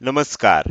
नमस्कार.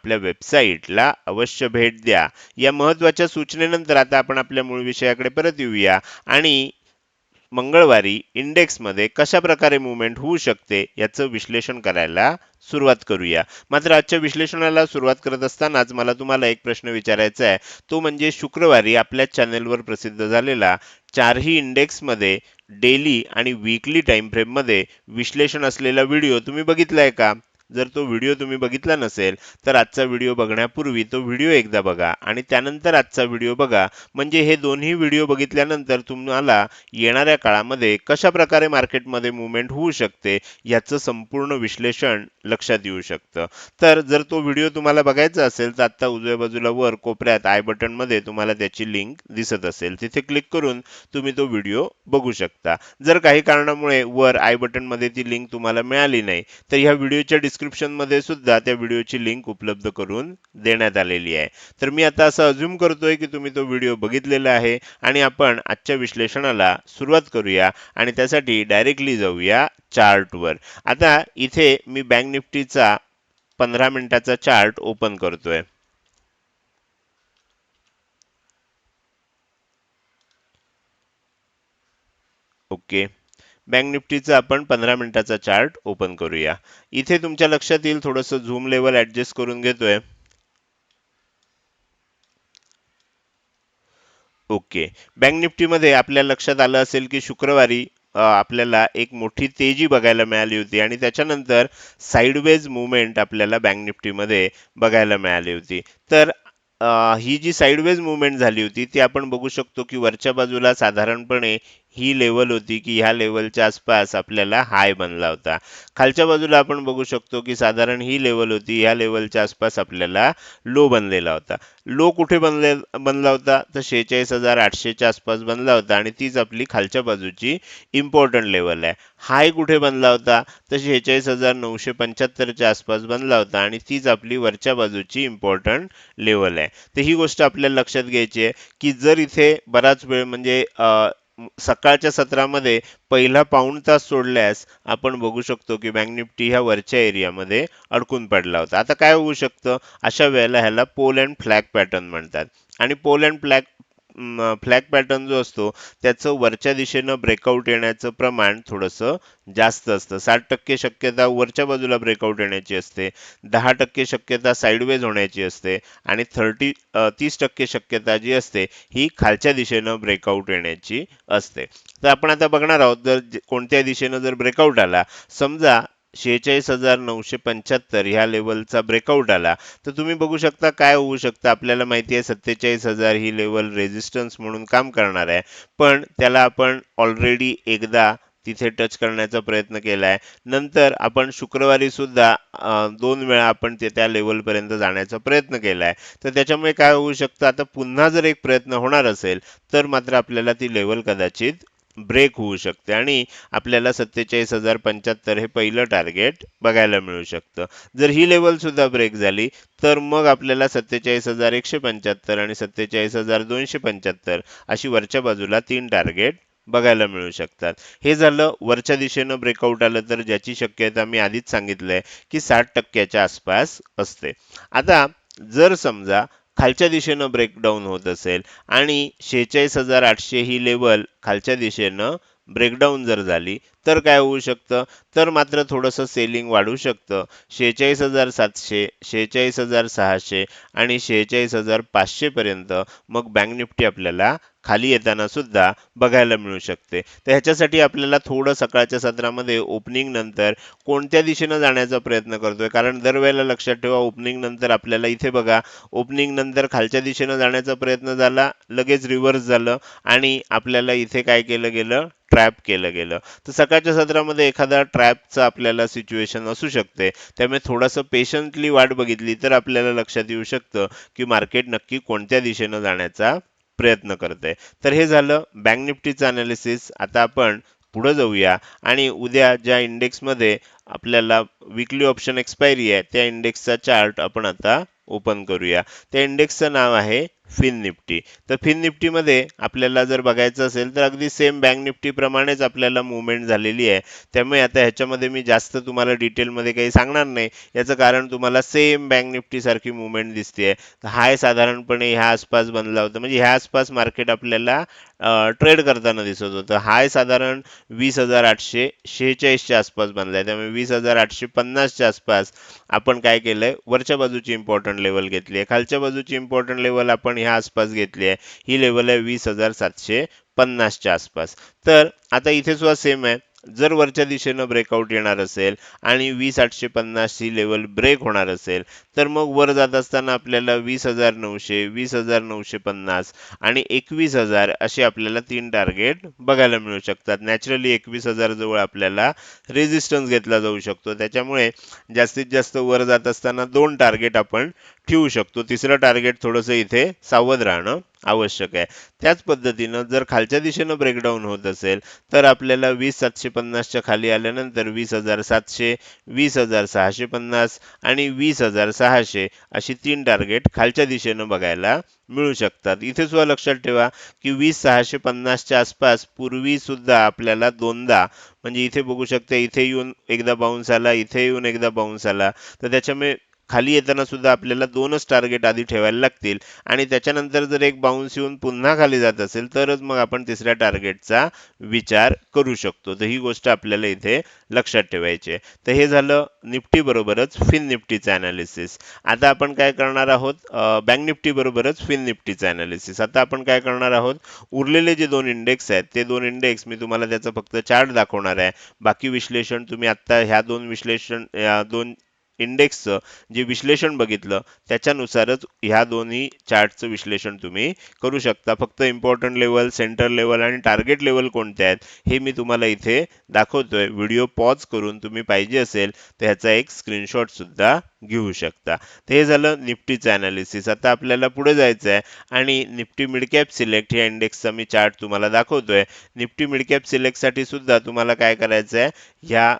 आपल्या वेबसाईटला अवश्य भेट द्या. या महत्त्वाच्या सूचनेनंतर आता आपण आपल्या मूळ विषयाकडे परत येऊया. आणि मंगळवारी इंडेक्समध्ये कशा प्रकारे मुवमेंट होऊ शकते याचं विश्लेषण करायला सुरुवात करूया. मात्र आजच्या विश्लेषणाला सुरुवात करत असतानाच मला तुम्हाला एक प्रश्न विचारायचा आहे. तो म्हणजे शुक्रवारी आपल्या चॅनेलवर प्रसिद्ध झालेला चारही इंडेक्समध्ये डेली आणि वीकली टाईम फ्रेममध्ये विश्लेषण असलेला व्हिडिओ तुम्ही बघितला आहे का? जर तो व्हिडिओ तुम्ही बघितला नसेल तर आजचा व्हिडिओ बघण्यापूर्वी तो व्हिडिओ एकदा बघा आणि त्यानंतर आजचा व्हिडिओ बघा. म्हणजे हे दोन्ही व्हिडिओ बघितल्यानंतर तुम्हाला येणाऱ्या काळामध्ये कशा प्रकारे मार्केटमध्ये मुवमेंट होऊ शकते याचं संपूर्ण विश्लेषण लक्षात येऊ शकतं. तर जर तो व्हिडिओ तुम्हाला बघायचा असेल तर आता उजव्या बाजूला वर कोपऱ्यात आय बटनमध्ये तुम्हाला त्याची लिंक दिसत असेल. तिथे क्लिक करून तुम्ही तो व्हिडिओ बघू शकता. जर काही कारणामुळे वर आय बटनमध्ये ती लिंक तुम्हाला मिळाली नाही तर ह्या व्हिडिओच्या डिस्क्रिप्शन मध्ये सुद्धा त्या व्हिडिओची लिंक उपलब्ध करून देण्यात आलेली आहे. तर मी आता असं अज्युम करतोय की तुम्ही तो व्हिडिओ बघितलेला आहे आणि आपण आजच्या विश्लेषणाला सुरुवात करूया आणि त्यासाठी डायरेक्टली जाऊया चार्टवर आता इथे मी बँक निफ्टीचा पंधरा मिनिटाचा चार्ट ओपन करतोय. ओके. बँक निफ्टीचा आपण पंधरा मिनिटाचा चार्ट ओपन करूया. इथे तुमच्या लक्षात येईल थोडंसं झूम लेवल ॲडजस्ट करून घेतोय. ओके. बँक निफ्टीमध्ये आपल्या लक्षात आलं असेल की शुक्रवारी आपल्याला एक मोठी तेजी बघायला मिळाली होती आणि त्याच्यानंतर साईडवेज मुवमेंट आपल्याला बँक निफ्टीमध्ये बघायला मिळाली होती. तर ही जी साईडवेज मुवमेंट झाली होती ती आपण बघू शकतो की वरच्या बाजूला साधारणपणे ही लेवल होती की ह्या लेवलच्या आसपास आपल्याला हाय बनला होता. खालच्या बाजूला आपण बघू शकतो की साधारण ही लेवल होती ह्या लेवलच्या आसपास आपल्याला लो बनलेला होता. लो कुठे बनले बनला होता? तर शेहेचाळीस हजार आठशेच्या आसपास बनला होता आणि तीच आपली खालच्या बाजूची इम्पॉर्टंट लेवल आहे. हाय कुठे बनला होता? तर शेहेचाळीस हजार नऊशे पंच्याहत्तरच्या आसपास बनला होता आणि तीच आपली वरच्या बाजूची इम्पॉर्टंट लेवल आहे. तर ही गोष्ट आपल्याला लक्षात घ्यायची आहे की जर इथे बराच वेळ म्हणजे सकाळच्या सत्रामध्ये पहिला पाऊण तास सोडल्यास आपण बघू शकतो की बँक निफ्टी ह्या वरच्या एरियामध्ये अडकून पडला होता. आता काय होऊ शकतं? अशा वेळेला ह्याला पोल अँड फ्लॅग पॅटर्न म्हणतात. आणि pole and flag flag pattern जो असतो त्याचं वरच्या दिशेनं ब्रेकआउट येण्याचं प्रमाण थोडंसं जास्त असतं. साठ टक्के शक्यता वरच्या बाजूला ब्रेकआउट येण्याची असते दहा टक्के शक्यता साईडवेज होण्याची असते आणि थर्टी तीस टक्के शक्यता जी असते ही खालच्या दिशेनं ब्रेकआउट येण्याची असते. तर आपण आता बघणार आहोत जर जे- कोणत्या दिशेनं जर ब्रेकआउट आला समजा शेहेचाळीस हजार नऊशे पंच्याहत्तर ह्या लेवलचा ब्रेकआउट आला. तर तुम्ही बघू शकता काय होऊ शकतं. आपल्याला माहिती आहे सत्तेचाळीस हजार ही लेवल रेजिस्टन्स म्हणून काम करणार आहे. पण त्याला आपण ऑलरेडी एकदा तिथे टच करण्याचा प्रयत्न केला आहे नंतर आपण शुक्रवारी सुद्धा दोन वेळा आपण ते त्या लेवलपर्यंत जाण्याचा प्रयत्न केला आहे तर त्याच्यामुळे काय होऊ शकतं? आता पुन्हा जर एक प्रयत्न होणार असेल तर मात्र आपल्याला ती लेवल कदाचित ब्रेक होऊ शकते आणि आपल्याला सत्तेचाळीस हजार पंच्याहत्तर हे पहिलं टार्गेट बघायला मिळू शकतं. जर ही लेवल सुद्धा ब्रेक झाली तर मग आपल्याला सत्तेचाळीस हजार एकशे पंच्याहत्तर आणि सत्तेचाळीस हजार दोनशे पंच्याहत्तर अशी वरच्या बाजूला तीन टार्गेट बघायला मिळू शकतात. हे झालं वरच्या दिशेनं ब्रेकआउट आलं तर ज्याची शक्यता मी आधीच सांगितलंय की साठ टक्क्याच्या आसपास असते. आता जर समजा खालच्या दिशेनं ब्रेकडाऊन होत असेल आणि शेहेचाळीस हजार आठशे ही लेवल खालच्या दिशेनं ब्रेकडाऊन जर झाली तर काय होऊ शकतं? तर मात्र थोडंसं सेलिंग वाढू शकतं. शेहेचाळीस हजार सातशे शेहेचाळीस हजार सहाशे आणि शेहेचाळीस हजार पाचशे पर्यंत मग बँक निफ्टी आपल्याला खाली येताना सुद्धा बघायला मिळू शकते. तर ह्याच्यासाठी आपल्याला थोडं सकाळच्या सत्रामध्ये ओपनिंग नंतर कोणत्या दिशेनं जाण्याचा प्रयत्न करतोय? कारण दरवेळेला लक्षात ठेवा ओपनिंग नंतर आपल्याला इथे बघा ओपनिंग नंतर खालच्या दिशेनं जाण्याचा प्रयत्न झाला लगेच रिव्हर्स झालं आणि आपल्याला इथे काय केलं गेलं? ट्रॅप केलं गेलं. तर सकाळच्या सत्रामध्ये एखादा ट्रॅपचं आपल्याला सिच्युएशन असू शकते. त्यामुळे थोडंसं पेशंटली वाट बघितली तर आपल्याला लक्षात येऊ शकतं की मार्केट नक्की कोणत्या दिशेनं जाण्याचा प्रयत्न करत. आहे तर हे झालं बँक निफ्टीचं अनालिसिस आता आपण पुढं जाऊया. आणि उद्या ज्या इंडेक्समध्ये आपल्याला विकली ऑप्शन एक्सपायरी आहे त्या इंडेक्सचा चार्ट आपण आता ओपन करूया. त्या इंडेक्सचं नाव आहे फिन निफ्टी. तर फिन निफ्टीमध्ये आपल्याला जर बघायचं असेल तर अगदी सेम बँक निफ्टीप्रमाणेच आपल्याला मुवमेंट झालेली आहे. त्यामुळे आता ह्याच्यामध्ये मी जास्त तुम्हाला डिटेलमध्ये काही सांगणार नाही. याचं कारण तुम्हाला सेम बँक निफ्टीसारखी मुवमेंट दिसते हाय साधारणपणे ह्या आसपास बनला होता. म्हणजे ह्या आसपास मार्केट आपल्याला ट्रेड करताना दिसत होतं. हाय साधारण वीस हजार आठशे शेहेचाळीसच्या आसपास बनलाय त्यामुळे वीस हजार आठशे पन्नासच्या आसपास आपण काय केलंय? वरच्या बाजूची इम्पॉर्टंट लेवल घेतली आहे. खालच्या बाजूची इम्पॉर्टंट लेवल आपण ह्या आसपास घेतली आहे. ही लेवल आहे वीस हजार सातशे पन्नासच्या आसपास. तर आता इथे सुद्धा सेम आहे. जर वरच्या दिशेनं ब्रेकआउट येणार असेल आणि वीस आठशे पन्नास ही लेवल ब्रेक होणार असेल तर मग वर जात असताना आपल्याला वीस हजार नऊशे वीस हजार नऊशे पन्नास आणि एकवीस हजार असे आपल्याला तीन टार्गेट बघायला मिळू शकतात. नॅचरली एकवीस हजार जवळ आपल्याला रेजिस्टन्स घेतला जाऊ शकतो. त्याच्यामुळे जास्तीत जास्त वर जात असताना दोन टार्गेट आपण ठेवू शकतो. तिसरं टार्गेट थोडंसं इथे सावध राहणं आवश्यक आहे. त्याच पद्धतीनं जर खालच्या दिशेनं ब्रेकडाऊन होत असेल तर आपल्याला वीस सातशे पन्नासच्या खाली आल्यानंतर वीस हजार सातशे वीस हजार सहाशे पन्नास आणि वीस हजार सहाशे अशी तीन टार्गेट खालच्या दिशेनं बघायला मिळू शकतात. इथे सुद्धा लक्षात ठेवा की वीस सहाशे पन्नासच्या आसपास पूर्वी सुद्धा आपल्याला दोनदा म्हणजे इथे बघू शकता इथे येऊन एकदा बाउन्स आला इथे येऊन एकदा बाउन्स आला. तर त्याच्यामुळे खाली येताना सुद्धा आपल्याला दोनच टार्गेट आधी ठेवायला लागतील. आणि त्याच्यानंतर जर एक बाउन्स येऊन पुन्हा खाली जात असेल तरच मग आपण तिसऱ्या टार्गेटचा विचार करू शकतो. तर ही गोष्ट आपल्याला इथे लक्षात ठेवायची आहे. तर हे झालं निफ्टी बरोबरच फिन निफ्टीचं ॲनालिसिस आता आपण काय करणार आहोत? बँक निफ्टी बरोबरच फिन निफ्टीचं ॲनालिसिस आता आपण काय करणार आहोत? उरलेले जे दोन इंडेक्स आहेत ते दोन इंडेक्स मी तुम्हाला त्याचं फक्त चार्ट दाखवणार आहे. बाकी विश्लेषण तुम्ही आत्ता ह्या दोन विश्लेषण या दोन इंडेक्सचं जे विश्लेषण बघितलं त्याच्यानुसारच ह्या दोन्ही चार्टचं विश्लेषण तुम्ही करू शकता. फक्त इम्पॉर्टंट लेवल सेंटर लेवल आणि टार्गेट लेवल कोणते आहेत हे मी तुम्हाला इथे दाखवतोय. व्हिडिओ पॉज करून तुम्ही पाहिजे असेल तर ह्याचा एक स्क्रीनशॉट सुद्धा घेऊ शकता. तर हे झालं निफ्टीचं अनालिसिस आता आपल्याला पुढे जायचं आहे आणि निफ्टी मिडकॅप सिलेक्ट या इंडेक्सचा मी चार्ट तुम्हाला दाखवतोय. निफ्टी मिडकॅप सिलेक्टसाठी सुद्धा तुम्हाला काय करायचं आहे ह्या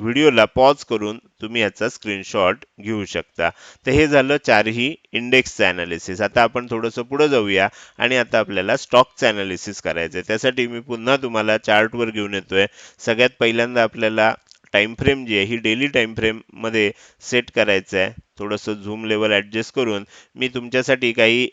व्हिडिओला पॉज करून तुम्ही याचा स्क्रीनशॉट घेऊ शकता. तर हे झालं चारही इंडेक्सचं अनालिसिस आता आपण थोडंसं पुढं जाऊया आणि आता आपल्याला स्टॉकचं अनालिसिस करायचं आहे त्यासाठी मी पुन्हा तुम्हाला चार्टवर घेऊन येतोय. सगळ्यात पहिल्यांदा आपल्याला टाइम फ्रेम जी आहे ही डेली टाइम फ्रेममध्ये सेट करायचं आहे थोडंसं झूम लेवल ॲडजस्ट करून मी तुमच्यासाठी काही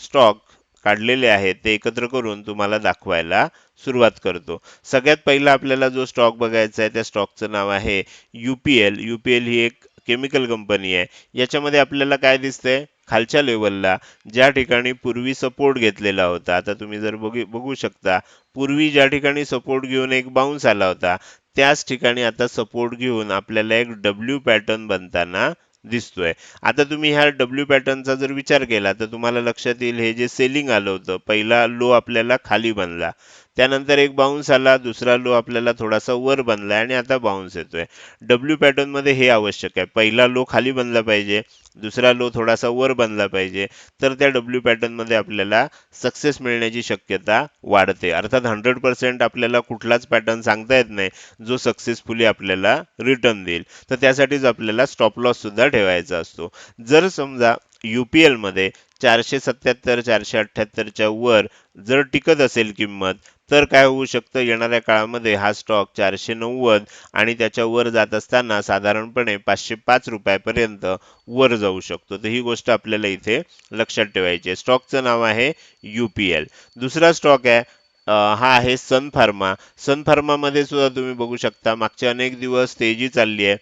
स्टॉक काढलेले आहेत ते एकत्र करून तुम्हाला दाखवायला सुरुवात करतो. सगळ्यात पहिला आपल्याला जो स्टॉक बघायचा आहे त्या स्टॉकचं नाव आहे युपीएल एल ही एक केमिकल कंपनी आहे. याच्यामध्ये आपल्याला काय दिसतंय? खालच्या लेवलला ज्या ठिकाणी पूर्वी सपोर्ट घेतलेला होता आता तुम्ही जर बघू बघू शकता पूर्वी ज्या ठिकाणी सपोर्ट घेऊन एक बाउन्स आला होता त्याच ठिकाणी आता सपोर्ट घेऊन आपल्याला एक डब्ल्यू पॅटर्न बनताना दिसतोय. आता तुम्ही ह्या डब्ल्यू पॅटर्नचा जर विचार केला तर तुम्हाला लक्षात येईल हे जे सेलिंग आलं होतं पहिला लो आपल्याला खाली बनला. त्यानंतर एक बाउन्स आला दुसरा लो आपल्याला थोडासा वर बनला आणि आता बाउन्स येतोय. डब्ल्यू पॅटर्नमध्ये हे आवश्यक आहे. पहिला लो खाली बनला पाहिजे दुसरा लो थोडासा वर बनला पाहिजे तर त्या डब्ल्यू पॅटर्नमध्ये आपल्याला सक्सेस मिळण्याची शक्यता वाढते. अर्थात हंड्रेड पर्सेंट आपल्याला कुठलाच पॅटर्न सांगता येत नाही जो सक्सेसफुली आपल्याला रिटर्न देईल. तर त्यासाठीच आपल्याला स्टॉप लॉस सुद्धा ठेवायचा असतो. जर समजा युपीएलमध्ये चारशे सत्याहत्तर चारशे अठ्ठ्याहत्तरच्या वर जर टिकत असेल किंमत तर काय होऊ शकतं? येणाऱ्या काळामध्ये हा स्टॉक चारशे नव्वद आणि त्याच्यावर जात असताना साधारणपणे पाचशे पाच रुपयापर्यंत वर जाऊ शकतो. तर ही गोष्ट आपल्याला इथे लक्षात ठेवायची आहे. स्टॉकचं नाव आहे युपीएल दुसरा स्टॉक आहे हा आहे सन फार्मा सन फार्मामध्ये सुद्धा तुम्ही बघू शकता मागचे अनेक दिवस तेजी चालली आहे.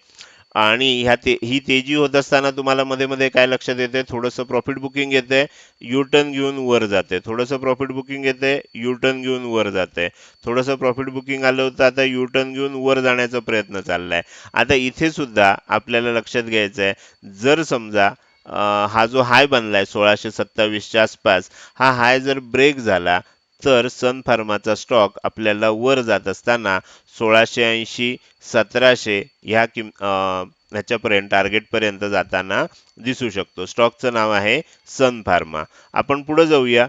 आणि ह्या ते ही तेजी होत असताना तुम्हाला मध्ये मध्ये काय लक्षात येते थोडंसं प्रॉफिट बुकिंग येते युटर्न घेऊन वर जाते थोडंसं प्रॉफिट बुकिंग येते युटर्न घेऊन वर जाते थोडंसं प्रॉफिट बुकिंग आलं होतं आता यू टर्न घेऊन वर जाण्याचा प्रयत्न चाललाय. आता इथे सुद्धा आपल्याला लक्षात घ्यायचं आहे जर समजा हा जो हाय बनलाय सोळाशे सत्तावीसच्या आसपास हा हाय जर ब्रेक झाला तर सन फार्माचा स्टॉक आपल्याला वर जात असताना सोळाशे ऐंशी सतराशे ह्या किम अं, ह्याच्यापर्यंत टार्गेटपर्यंत जाताना दिसू शकतो. स्टॉकचं नाव आहे सन फार्मा. आपण पुढे जाऊया.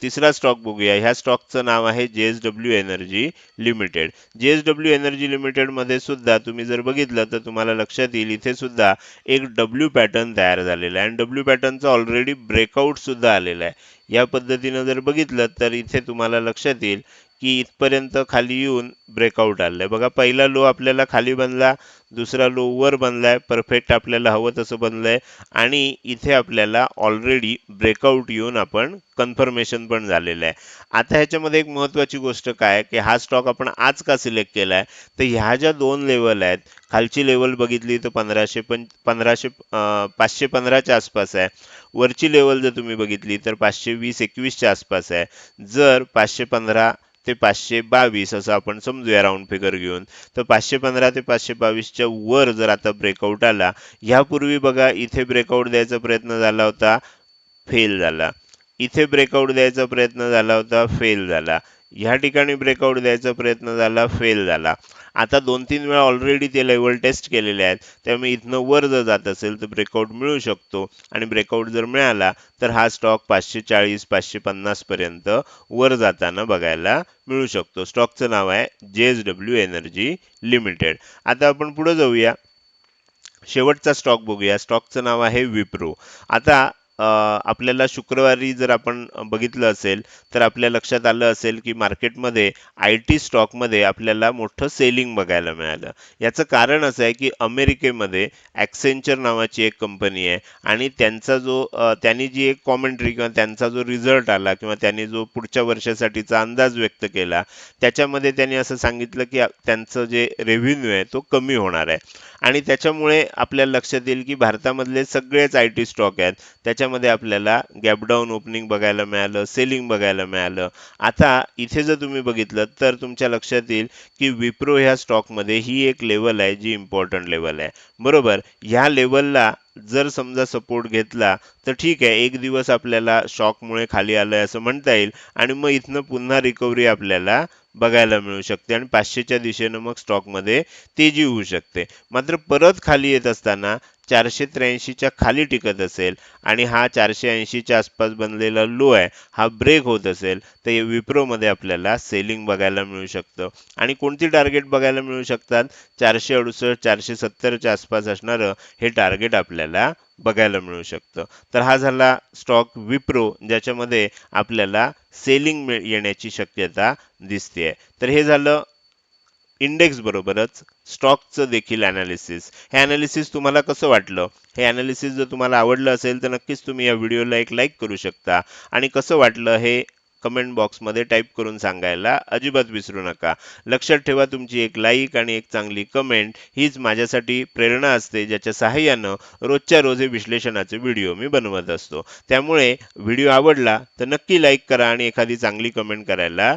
तिसरा स्टॉक बघूया. ह्या स्टॉकचं नाव आहे J S W energy limited J S W energy लिमिटेडमध्ये सुद्धा तुम्ही जर बघितलं तर तुम्हाला लक्षात येईल इथे सुद्धा एक डब्ल्यू पॅटर्न तयार झालेला आहे. आणि डब्ल्यू पॅटर्नचा ऑलरेडी ब्रेकआउट सुद्धा आलेला आहे. या पद्धतीनं जर बघितलं तर इथे तुम्हाला लक्षात येईल की इथपर्यंत खाली येऊन ब्रेकआउट आलं आहे बघा पहिला लो आपल्याला खाली बनला दुसरा लो वर आहे परफेक्ट आपल्याला हवं तसं बनलंय आणि इथे आपल्याला ऑलरेडी ब्रेकआउट येऊन आपण कन्फर्मेशन पण झालेलं आहे. आता ह्याच्यामध्ये एक महत्त्वाची गोष्ट काय आहे की हा स्टॉक आपण आज का सिलेक्ट केला आहे तर ह्या ज्या दोन लेवल आहेत खालची लेवल बघितली तर पंधराशे पण पंधराशे पाचशे पंधराच्या आसपास आहे. वरची लेवल जर तुम्ही बघितली तर पाचशे वीस एकवीसच्या आसपास आहे. जर पाचशे पंधरा ते पाचशे बावीस असं आपण समजूया राऊंड फिगर घेऊन. तर पाचशे पंधरा ते पाचशे बावीसच्या वर जर आता ब्रेकआउट आला ह्यापूर्वी बघा इथे ब्रेकआउट द्यायचा प्रयत्न झाला होता फेल झाला. इथे ब्रेकआउट द्यायचा प्रयत्न झाला होता फेल झाला. ह्या ठिकाणी ब्रेकआउट द्यायचा प्रयत्न झाला फेल झाला. आता दोन तीन वेळा ऑलरेडी ते लेवल टेस्ट केलेले आहेत. त्यामुळे इथनं वर जर जात असेल तर ब्रेकआउट मिळू शकतो. आणि ब्रेकआउट जर मिळाला तर हा स्टॉक पाचशे चाळीस पाचशे पन्नास पर्यंत वर जाताना बघायला मिळू शकतो. स्टॉकचं नाव आहे J S W energy limited आता आपण पुढे जाऊया. शेवटचा स्टॉक बघूया. स्टॉकचं नाव आहे विप्रो आता आपल्याला शुक्रवारी जर आपण बघितलं असेल तर आपल्या लक्षात आलं असेल की मार्केटमध्ये आय टी स्टॉकमध्ये आपल्याला मोठं सेलिंग बघायला मिळालं. याचं कारण असं आहे की अमेरिकेमध्ये ॲक्सेंचर नावाची एक कंपनी आहे आणि त्यांचा जो त्यांनी जी एक कॉमेंट्री किंवा त्यांचा जो रिझल्ट आला किंवा त्यांनी जो पुढच्या वर्षासाठीचा अंदाज व्यक्त केला त्याच्यामध्ये त्यांनी असं सांगितलं की त्यांचं जे रेव्हेन्यू आहे तो कमी होणार आहे. आणि त्याच्यामुळे आपल्याला लक्षात येईल की भारतामधले सगळेच आय टी स्टॉक आहेत त्याच्या याच्यामध्ये आपल्याला गॅपडाऊन ओपनिंग बघायला मिळालं सेलिंग बघायला मिळालं. आता इथे जर तुम्ही बघितलं तर तुमच्या लक्षात येईल की विप्रो ह्या स्टॉकमध्ये ही एक लेवल आहे जी इम्पॉर्टंट लेवल आहे. बरोबर? ह्या लेवलला जर समजा सपोर्ट घेतला तर ठीक आहे एक दिवस आपल्याला शॉकमुळे खाली आलंय असं म्हणता येईल आणि मग इथनं पुन्हा रिकव्हरी आपल्याला बघायला मिळू शकते आणि पाचशेच्या दिशेनं मग स्टॉकमध्ये तेजी होऊ शकते. मात्र परत खाली येत असताना चारशे त्र्याऐंशीच्या खाली टिकत असेल आणि हा चारशे ऐंशीच्या आसपास बनलेला लो आहे हा ब्रेक होत असेल तर विप्रोमध्ये आपल्याला सेलिंग बघायला मिळू शकतं. आणि कोणती टार्गेट बघायला मिळू शकतात? चारशे अडुसष्ट चारशे सत्तरच्या आसपास असणारं हे टार्गेट आपल्याला बघायला मिळू शकतं. तर हा झाला स्टॉक विप्रो ज्याच्यामध्ये आपल्याला सेलिंग येण्याची शक्यता दिसते तर हे झालं इंडेक्स बरोबरच स्टॉकचं देखील ॲनालिसिस हे ॲनालिसिस तुम्हाला कसं वाटलं? हे ॲनालिसिस जर तुम्हाला आवडलं असेल तर नक्कीच तुम्ही या व्हिडिओला एक लाईक करू शकता. आणि कसं वाटलं हे कमेंट बॉक्समध्ये टाईप करून सांगायला अजिबात विसरू नका. लक्षात ठेवा तुमची एक लाईक आणि एक चांगली कमेंट हीच माझ्यासाठी प्रेरणा असते ज्याच्या सहाय्यानं रोजच्या रोज हे विश्लेषणाचे व्हिडिओ मी बनवत असतो. त्यामुळे व्हिडिओ आवडला तर नक्की लाईक करा आणि एखादी चांगली कमेंट करायला